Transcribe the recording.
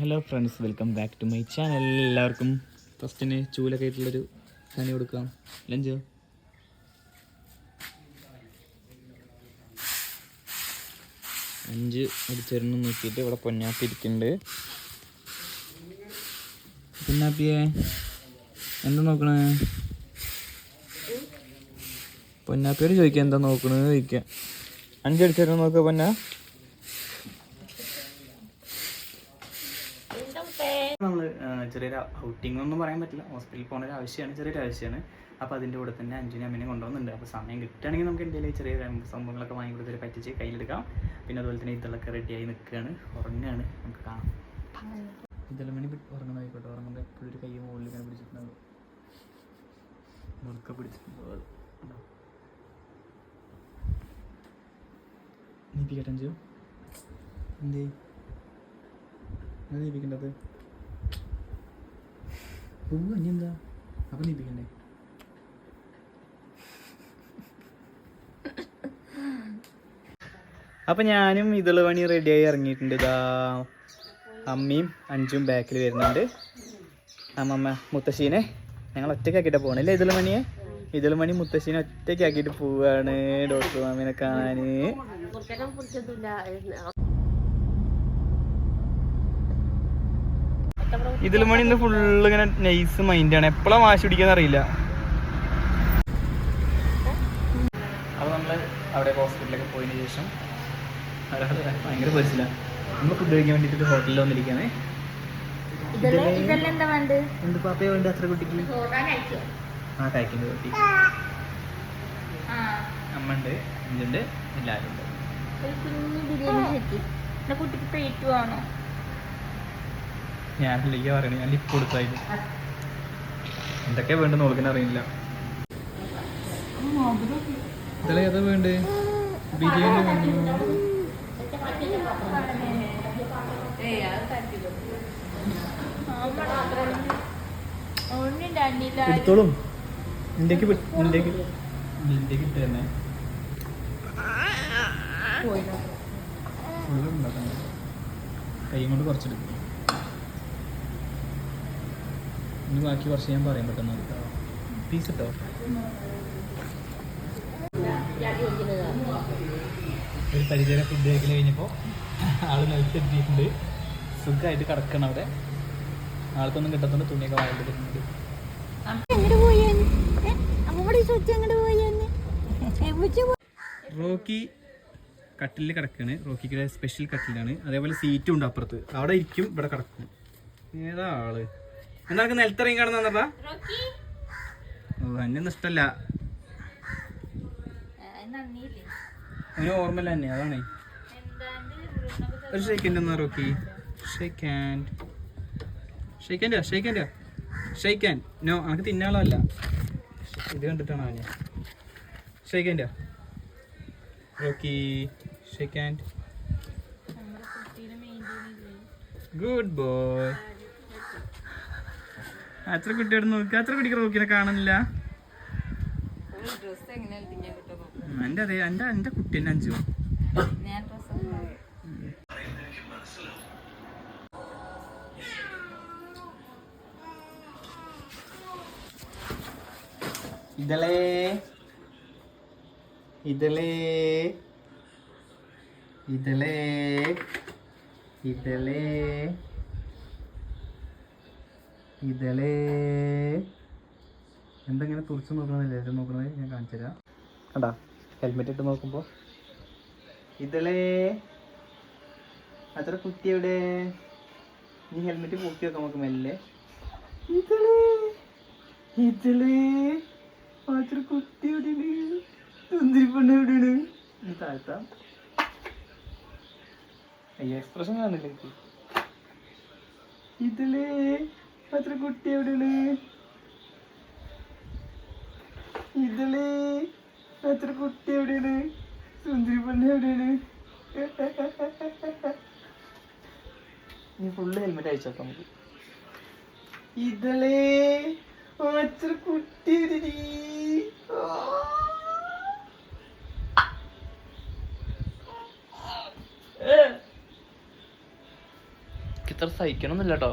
Hello friends welcome back to my channel എല്ലാവർക്കും ഫസ്റ്റിന് ചൂലൊക്കെ ആയിട്ടുള്ളൊരു കണി കൊടുക്കാം. ലഞ്ച്? അഞ്ച് അടിച്ചേർന്ന് നോക്കിയിട്ട് ഇവിടെ പൊന്നാപ്പി ഇരിക്കുന്നുണ്ട്. പൊന്നാപ്പിയെ എന്താ നോക്കണേ? പൊന്നാപ്പിയോട് ചോദിക്കാം എന്താ നോക്കണത് ചോദിക്കാം. അഞ്ച് അടിച്ചേർന്ന് നോക്കുക പൊന്ന. നമ്മൾ ചെറിയൊരു ഔട്ടിംഗ് ഒന്നും പറയാൻ പറ്റില്ല. ഹോസ്പിറ്റലിൽ പോകുന്ന ഒരു ആവശ്യമാണ് ചെറിയൊരു ആവശ്യമാണ്. അപ്പോൾ അതിന്റെ കൂടെ തന്നെ അഞ്ചിനും അമ്മനെ കൊണ്ടുവന്നുണ്ട് അപ്പോൾ സമയം കിട്ടുകയാണെങ്കിൽ നമുക്ക് എന്തെങ്കിലും ചെറിയ സംഭവങ്ങളൊക്കെ വാങ്ങി കൊടുത്തൊരു പറ്റിച്ച് കയ്യിലെടുക്കാം. പിന്നെ അതുപോലെ തന്നെ ഇതളൊക്കെ റെഡിയായി നിൽക്കുകയാണ്. ഉറങ്ങുകയാണ്. നമുക്ക് കാണാം. ഇതെല്ലാം മണി ഉറങ്ങുന്നതായിക്കോട്ടെ ഉറങ്ങുമ്പോൾ എപ്പോഴും ഒരു കൈ മുകളിൽ ഇങ്ങനെ പിടിച്ചിട്ടുണ്ടാവും. മുറുക്ക പിടിച്ചിട്ടുണ്ടാവും? നീപ്പിക്കട്ടെ എന്താ? നീപ്പിക്കേണ്ടത് പോവുക ഇനി എന്താ? അപ്പം നീപ്പിക്കണ്ടേ അപ്പം ഞാനും ഇതുള്ള പണി റെഡിയായി ഇറങ്ങിയിട്ടുണ്ട്. ഇതാ അമ്മയും അഞ്ചും ബാക്കിൽ വരുന്നുണ്ട്. അമ്മമ്മ മുത്തശ്ശീനെ ഞങ്ങൾ ഒറ്റയ്ക്കാക്കിയിട്ട് പോകണം അല്ലേ ഇതുള്ള മണിയെ ഇതുള്ള മണി മുത്തശ്ശീനെ ഒറ്റയ്ക്കാക്കിയിട്ട് പോവാണ് ഡോക്ടർ മാമിനെ കാണാൻ ഇതിൽ മണി ഇന്ന് ഫുള്ള് ഇങ്ങനെ നൈസ് ആണ്. എപ്പോഴാണ് വാശി പിടിക്കാന്ന് അറിയില്ല. അപ്പോൾ നമ്മൾ അവിടെ ഹോസ്പിറ്റലിലൊക്കെ പോയതിന് ശേഷം ഒരാൾ ഭയങ്കര പരിച്ചില്ല നമ്മൾ ഫുഡ് കഴിക്കാൻ വേണ്ടിയിട്ട് ഹോട്ടലിൽ വന്നിരിക്കുകയാണ് ഇതെല്ലാം ഇതെല്ലാം എന്താ പാപ്പയോ വേണ്ട അത്ര കുട്ടിക്ക്? ആ കഴിക്കുന്നത് കുട്ടി. അമ്മ ഉണ്ട് ഇതുണ്ട് എല്ലാവരും കുട്ടിക്ക് പ്ലേറ്റ് വേണോ? ഞാനിലേക്ക് പറയണേ ഞാൻ ലിപ്പ് കൊടുത്തായിരുന്നു. എന്തൊക്കെയാ വേണ്ടെന്ന് നോക്കാൻ അറിയില്ല. ഇതല്ലേ ഏതാ വേണ്ടേ? ബിരിയാണി വേണ്ടു? എടുത്തോളും. ഇന്ത്യയ്ക്ക് ഇന്ത്യയ്ക്ക് ഇന്ത്യയ്ക്ക് ഇട്ട് കൈ കൊണ്ട് കുറച്ചെടുക്കും. ഇനി ബാക്കി കുറച്ച് ഞാൻ പറയാൻ പറ്റുന്ന പീസ് ഇട്ടോ? ഒരു പരിചയ ഫുഡ് കഴിക്കൽ കഴിഞ്ഞപ്പോൾ ആൾ നിലത്തെത്തിയിട്ടുണ്ട് സുഖമായിട്ട് കിടക്കണം അവിടെ. ആൾക്കൊന്നും കിട്ടത്തുണ്ട് തുണിയൊക്കെ പോയി? റോക്കി കട്ടിലിൽ കിടക്കാണ്. റോക്കിക്ക് സ്പെഷ്യൽ കട്ടിലാണ്. അതേപോലെ സീറ്റും ഉണ്ട് അപ്പുറത്ത്. അവിടെ ഇരിക്കും ഇവിടെ കിടക്കും. ഏതാ ആൾ? എന്താ നിനക്ക് നിലത്തിറങ്ങി കാണുന്ന ഓ എന്നെ ഇഷ്ടല്ല അവന് ഓർമ്മയില്ല തന്നെ അതാണ്. ഒരു സെക്കൻഡ് എന്നാ റോക്കി. ഷെയ്ക്ക് ഹാൻഡ് ഷെയ്ക്ക് ഷെയ്ക്കാൻ നോ അനക്ക് തിന്നാളല്ല ഇത് കണ്ടിട്ടാണ് അവന്? ഷെയ്ക്ക് ഹാൻഡാ റോക്കി ഷെയ്ക്ക് ഹാൻഡ് നമ്മുടെ കുട്ടീനെ മെയിന്റെയിൻ ഗുഡ് ബോയ് അത്ര കുട്ടിയോട് നോക്കി അത്ര കുട്ടിക്ക് റോക്കിനെ കാണുന്നില്ല. എന്റെ അതെ എന്റെ എന്റെ കുട്ടി തന്നെ അഞ്ചു ഇതളേ. ഇതളേ. ഇതളേ. ഇതളേ. ഇതളേ. എന്തെങ്ങനെ തുറച്ച് നോക്കണമെന്നില്ല എല്ലാവരും നോക്കണത് ഞാൻ കാണിച്ചു തരാം. കണ്ടാ? ഹെൽമെറ്റ് ഇട്ട് നോക്കുമ്പോൾ ഇതളേ. അത്ര കുട്ടി എവിടെ? നീ ഹെൽമെറ്റ് പൊക്കി വെക്കാൻ നമുക്ക് മെല്ലെ. ഇതളേ. ഇതളേ. അത്ര കുട്ടി എവിടെയാണ്? സുന്ദരി പെണ്ണ് എവിടെയാണ്? നീ താഴ്ത്താം. അയ്യ എക്സ്പ്രഷൻ കാണില്ല ഇതിലേ അത്ര കുട്ടി എവിടെയാണ്? ഇതിൽ അത്ര കുട്ടി എവിടെയാണ്? സുന്ദരി പെണ്ണ് എവിടെയാണ് നീ ഫുള്ള് ഹെൽമെറ്റ് അയച്ചോക്കാം നമുക്ക്. ഇതിലേ അത്ര കുട്ടി എവിടെ ഇത്ര സഹിക്കണമെന്നില്ല കേട്ടോ.